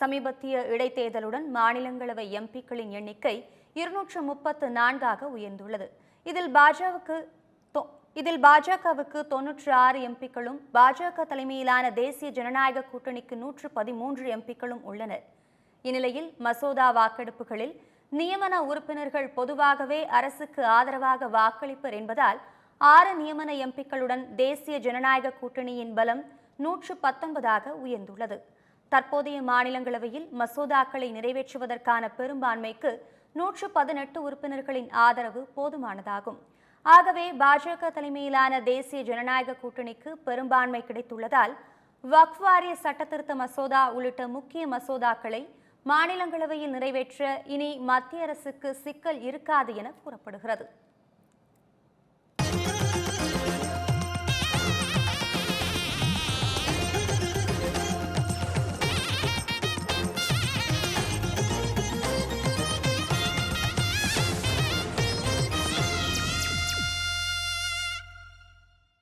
சமீபத்திய இடைத்தேர்தலுடன் மாநிலங்களவை எம்பிக்களின் எண்ணிக்கை இருநூற்று முப்பத்து நான்காக உயர்ந்துள்ளது. இதில் பாஜகவுக்கு இதில் பாஜகவுக்கு தொன்னூற்று ஆறு எம்பிக்களும் பாஜக தலைமையிலான தேசிய ஜனநாயக கூட்டணிக்கு நூற்று பதிமூன்று எம்பிக்களும் உள்ளனர். இந்நிலையில் மசோதா வாக்கெடுப்புகளில் நியமன உறுப்பினர்கள் பொதுவாகவே அரசுக்கு ஆதரவாக வாக்களிப்பர் என்பதால் ஆறு நியமன எம்பிக்களுடன் தேசிய ஜனநாயக கூட்டணியின் பலம் நூற்று பத்தொன்பதாக உயர்ந்துள்ளது. தற்போதைய மாநிலங்களவையில் மசோதாக்களை நிறைவேற்றுவதற்கான பெரும்பான்மைக்கு நூற்று பதினெட்டு உறுப்பினர்களின் ஆதரவு போதுமானதாகும். ஆகவே பாஜக தலைமையிலான தேசிய ஜனநாயக கூட்டணிக்கு பெரும்பான்மை கிடைத்துள்ளதால் வக்ஃப் வாரிய சட்டத்திருத்த மசோதா உள்ளிட்ட முக்கிய மசோதாக்களை மாநிலங்களவையில் நிறைவேற்ற இனி மத்திய அரசுக்கு சிக்கல் இருக்காது என கூறப்படுகிறது.